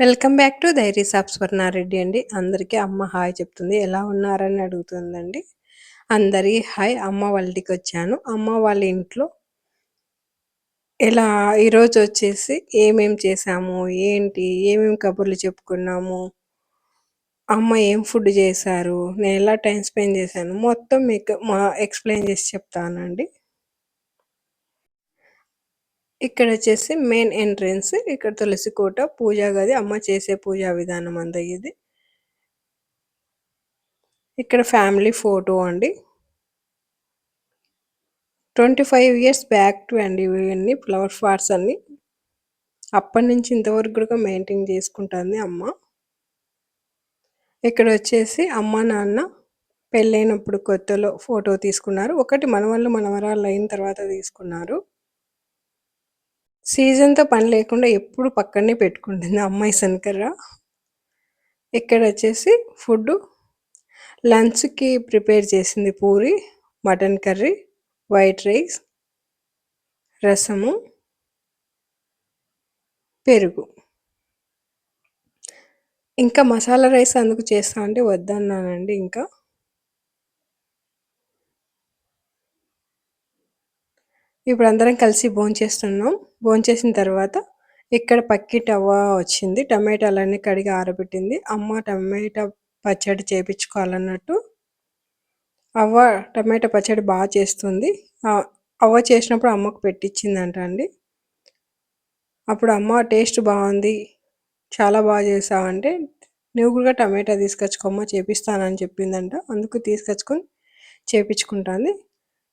Welcome back to ధైర్యస్ of Swarna Reddy అండి. అందరికీ అమ్మ హాయ్ చెప్తుంది. ఎలా ఉన్నారని అడుగుతుందండి. అందరి హాయ్ అమ్మ వాళ్ళ ఇంటికి వచ్చాను. అమ్మ వాళ్ళ ఇంట్లో ఎలా ఈరోజు వచ్చేసి ఏమేం చేసాము ఏంటి ఏమేమి కబుర్లు చెప్పుకున్నాము అమ్మ ఏం ఫుడ్ చేశారు నేను ఎలా టైం స్పెండ్ చేశాను మొత్తం మీకు మా ఎక్స్ప్లెయిన్ చేసి చెప్తానండి. ఇక్కడ వచ్చేసి మెయిన్ ఎంట్రన్స్ ఇక్కడ తులసి కోట పూజా గది అమ్మ చేసే పూజా విధానం అంత ఇది. ఇక్కడ ఫ్యామిలీ ఫోటో అండి. Twenty five years back to అండి ఇవన్నీ ఫ్లవర్ పార్ట్స్ అన్ని. అప్పటి నుంచి ఇంతవరకు కూడా మెయింటైన్ చేసుకుంటుంది అమ్మ. ఇక్కడ వచ్చేసి అమ్మ నాన్న పెళ్ళైనప్పుడు కొత్తలో ఫోటో తీసుకున్నారు. ఒకటి మనవాళ్ళు మనవరాళ్ళు అయిన తర్వాత తీసుకున్నారు. సీజన్‌తో పని లేకుండా ఎప్పుడు పక్కనే పెట్టుకుంటుంది అమ్మాయి శనకర్ర. ఇక్కడ వచ్చేసి ఫుడ్ లంచ్‌కి ప్రిపేర్ చేసింది puri, mutton curry, white rice, రసము, పెరుగు. ఇంకా మసాలా రైస్ అందుకు చేస్తా అంటే వద్దన్నానండి ఇంకా. ఇప్పుడు అందరం కలిసి భోంచేస్తున్నాం. భోంచేసిన తర్వాత ఇక్కడ పక్కి టవ్వ వచ్చింది. టమాటాలన్నీ కడిగి ఆరబెట్టింది. అమ్మ టమాటా పచ్చడి చేపించుకోవాలన్నట్టు అవ్వ టమాటా పచ్చడి బాగా చేస్తుంది. అవ్వ చేసినప్పుడు అమ్మకు పెట్టించిందంట అండి. అప్పుడు అమ్మ టేస్ట్ బాగుంది చాలా బాగా చేసావంటే నువ్వు కూడా టమాటా తీసుకొచ్చుకోమ్మ చేపిస్తానని చెప్పిందంట. అందుకు తీసుకొచ్చుకొని చేపించుకుంటుంది.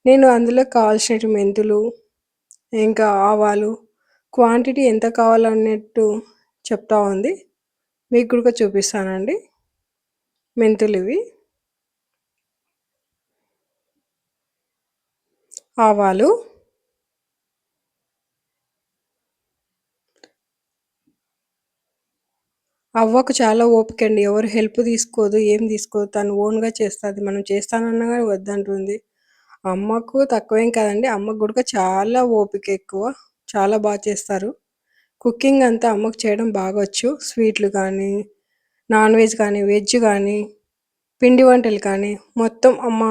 నేను అందులో కావాల్సిన మెంతులు ఇంకా ఆవాలు క్వాంటిటీ ఎంత కావాలన్నట్టు చెప్తా ఉంది. మీకు కూడా చూపిస్తానండి. మెంతులు ఇవి. ఆవాలు. అవ్వకు చాలా ఓపిక అండి. ఎవరు హెల్ప్ తీసుకోదు ఏం తీసుకోదు. తను ఓన్గా చేస్తుంది మనం చేస్తానన్నా కానీ వద్దంటుంది. అమ్మకు తక్కువేం కాదండి. అమ్మకు కూడా చాలా ఓపిక ఎక్కువ. చాలా బాగా చేస్తారు. కుకింగ్ అంతా అమ్మకు చేయడం బాగా వచ్చు. స్వీట్లు కానీ నాన్ వెజ్ కానీ వెజ్ కానీ పిండి వంటలు కానీ మొత్తం అమ్మ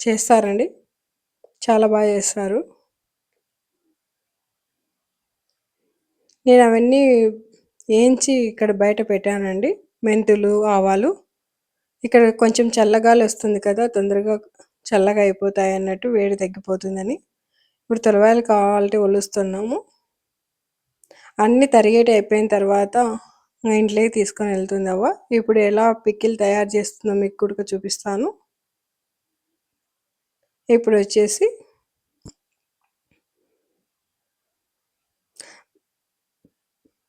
చేస్తారండి. చాలా బాగా చేస్తారు. నేను అవన్నీ ఏంచి ఇక్కడ బయట పెట్టానండి. మెంతులు ఆవాలు. ఇక్కడ కొంచెం చల్లగాలి వస్తుంది కదా తొందరగా చల్లగా అయిపోతాయి అన్నట్టు వేడి తగ్గిపోతుందని. ఇప్పుడు తొలవాయలు కావాలంటే ఒలుస్తున్నాము. అన్నీ తరిగేటి అయిపోయిన తర్వాత ఇంట్లోకి తీసుకొని వెళ్తుంది అవ్వ. ఇప్పుడు ఎలా పిక్కిలు తయారు చేస్తుందో మీకు కూడా చూపిస్తాను. ఇప్పుడు వచ్చేసి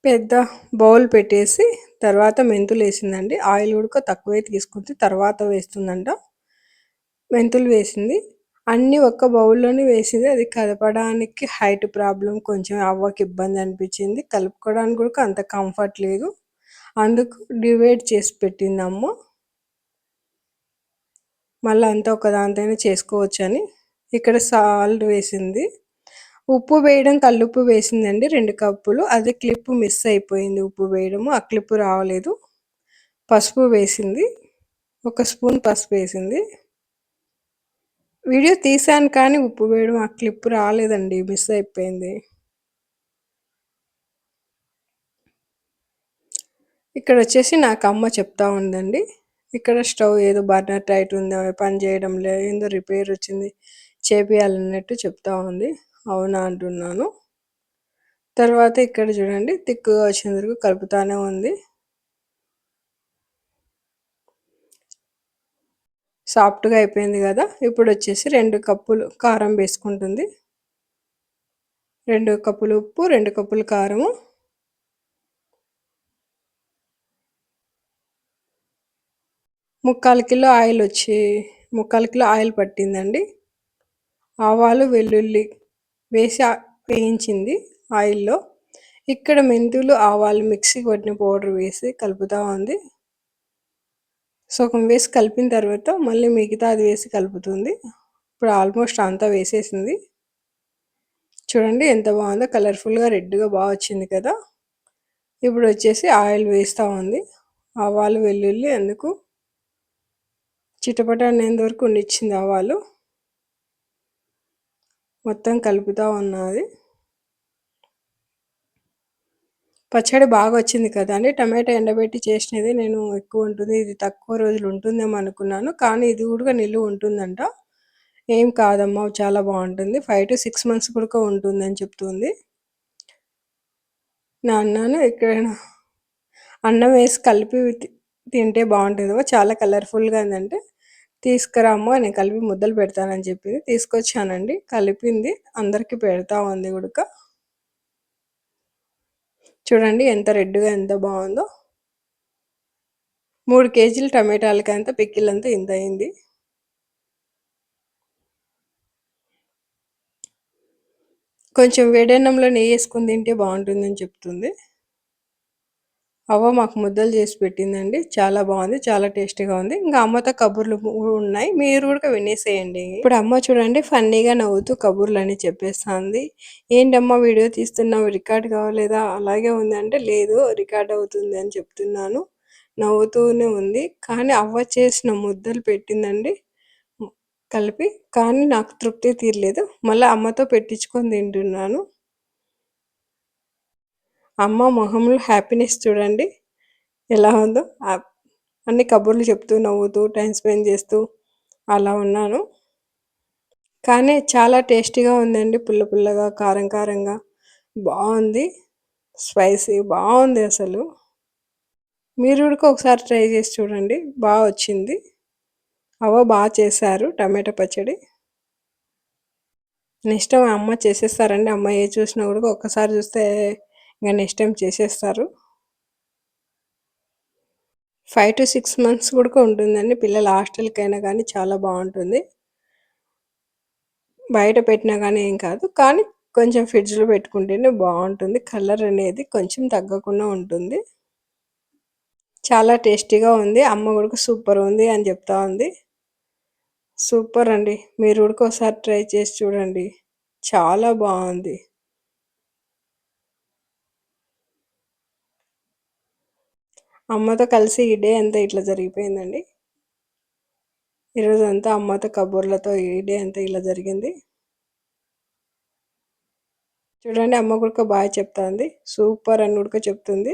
పెద్ద బౌల్ పెట్టేసి తర్వాత మెంతులు వేసిందండి. ఆయిల్ ఉడక తక్కువే తీసుకుంది తర్వాత వేస్తుందంట. మెంతులు వేసింది. అన్నీ ఒక్క బౌల్లోనే వేసింది. అది కలపడానికి హైట్ ప్రాబ్లం కొంచెం అవ్వకి ఇబ్బంది అనిపించింది. కలుపుకోవడానికి కూడా అంత కంఫర్ట్ లేదు. అందుకు డివైడ్ చేసి పెట్టింది అమ్మ. మళ్ళీ అంతా ఒక దాంతోనే చేసుకోవచ్చు అని ఇక్కడ సాల్ట్ వేసింది. ఉప్పు వేయడం కల్లుప్పు వేసిందండి రెండు కప్పులు. అది క్లిప్ మిస్ అయిపోయింది ఉప్పు వేయడము. ఆ క్లిప్ రావలేదు పసుపు వేసింది. ఒక స్పూన్ పసుపు వేసింది. వీడియో తీసాను కానీ ఉప్పు వేయడం ఆ క్లిప్ రాలేదండి మిస్ అయిపోయింది. ఇక్కడ వచ్చేసి నాకు అమ్మ చెప్తా ఉందండి. ఇక్కడ స్టవ్ ఏదో బర్నర్ టైట్ ఉంది పని చేయడం లేదు ఏందో రిపేర్ వచ్చింది చేపియాలన్నట్టు చెప్తా ఉంది. అవునా అంటున్నాను. తర్వాత ఇక్కడ చూడండి తిక్కుగా వచ్చేందుకు కలుపుతానే ఉంది. సాఫ్ట్గా అయిపోయింది కదా ఇప్పుడు వచ్చేసి రెండు కప్పులు కారం వేసుకుంటుంది. రెండు కప్పులు ఉప్పు రెండు కప్పులు కారము. ముక్కాలు కిలో ఆయిల్ వచ్చి ముక్కాలు కిలో ఆయిల్ పట్టిందండి. ఆవాలు వెల్లుల్లి వేసి వేయించింది ఆయిల్లో. ఇక్కడ మెంతులు ఆవాలు మిక్సీ కొట్టిన పౌడర్ వేసి కలుపుతూ ఉంది. సగం వేసి కలిపిన తర్వాత మళ్ళీ మిగతా అది వేసి కలుపుతుంది. ఇప్పుడు ఆల్మోస్ట్ అంతా వేసేసింది. చూడండి ఎంత బాగుందో కలర్ఫుల్గా రెడ్గా బాగా వచ్చింది కదా. ఇప్పుడు వచ్చేసి ఆయిల్ వేస్తూ ఉంది. ఆవాలు వెల్లుల్లి అందుకు చిటపట అనేంత వరకు ఉండిచ్చింది ఆవాలు. మొత్తం కలుపుతూ ఉన్నది. పచ్చడి బాగా వచ్చింది కదా అండి టమాటా ఎండబెట్టి చేసినది నేను ఎక్కువ ఉంటుంది. ఇది తక్కువ రోజులు ఉంటుందేమో అనుకున్నాను. కానీ ఇది కూడా నిలువ ఉంటుందంట. ఏం కాదమ్మా చాలా బాగుంటుంది. ఫైవ్ టు సిక్స్ మంత్స్ కూడా ఉంటుందని చెప్తుంది. నా అన్నాను ఎక్కడైనా అన్నం వేసి కలిపి తింటే బాగుంటుందో చాలా కలర్ఫుల్గా ఉందంటే తీసుకురామ్మా నేను కలిపి ముద్దలు పెడతానని చెప్పింది. తీసుకొచ్చానండి. కలిపింది. అందరికీ పెడతా ఉంది గుడక. చూడండి ఎంత రెడ్గా ఎంత బాగుందో. మూడు కేజీలు టమాటాలకి అంతా పిక్కిలంతా ఇంత అయింది. కొంచెం వేడన్నంలో నెయ్యి వేసుకుని తింటే బాగుంటుందని చెప్తుంది. అవ్వ మాకు ముద్దలు చేసి పెట్టిందండి. చాలా బాగుంది చాలా టేస్టీగా ఉంది. ఇంకా అమ్మతో కబుర్లు ఉన్నాయి. మీరు కూడా వినేసేయండి. ఇప్పుడు అమ్మ చూడండి ఫన్నీగా నవ్వుతూ కబుర్లు అని చెప్పేస్తుంది. ఏంటమ్మా వీడియో తీస్తున్నావు? రికార్డ్ కావలేదా? అలాగే ఉంది అంటే లేదు రికార్డ్ అవుతుంది అని చెప్తున్నాను. నవ్వుతూనే ఉంది. కానీ అవ్వ చేసిన ముద్దలు పెట్టిందండి. కలిపి కానీ నాకు తృప్తి తీరలేదు. మళ్ళీ అమ్మతో పెట్టించుకొని తింటున్నాను. అమ్మ మొహంలో హ్యాపీనెస్ చూడండి. ఎలా ఉందో. అన్ని కబుర్లు చెప్తూ నవ్వుతూ టైం స్పెండ్ చేస్తూ అలా ఉన్నాను. కానీ చాలా టేస్టీగా ఉందండి. పుల్ల పుల్లగా కారం కారంగా. బాగుంది. స్పైసీ బాగుంది అసలు. మీరు కూడా ఒకసారి ట్రై చేసి చూడండి. బాగా వచ్చింది. అవ్వ బాగా చేశారు. టమాటా పచ్చడి. నెక్స్ట్ మా అమ్మ చేసేస్తారండి. అమ్మ ఏ చూసినా కూడా ఒక్కసారి చూస్తే ఇంకా నెక్స్ట్ టైం చేసేస్తారు. ఫైవ్ టు సిక్స్ మంత్స్ కూడా ఉంటుందండి. పిల్లల హాస్టల్కైనా కానీ చాలా బాగుంటుంది. బయట పెట్టినా కానీ ఏం కాదు. కానీ కొంచెం ఫ్రిడ్జ్లో పెట్టుకుంటేనే బాగుంటుంది. కలర్ అనేది కొంచెం తగ్గకుండా ఉంటుంది. చాలా టేస్టీగా ఉంది. అమ్మ కూడా సూపర్ ఉంది అని చెప్తా ఉంది. సూపర్ అండి. మీరు కూడా ఒకసారి ట్రై చేసి చూడండి. చాలా బాగుంది. అమ్మతో కలిసి ఈ డే అంతా ఇట్లా జరిగిపోయిందండి. ఈరోజు అంతా అమ్మతో కబుర్లతో ఈ డే అంతా ఇలా జరిగింది. చూడండి అమ్మ కూడా బాగా చెప్తుంది. సూపర్ అని కూడా చెప్తుంది.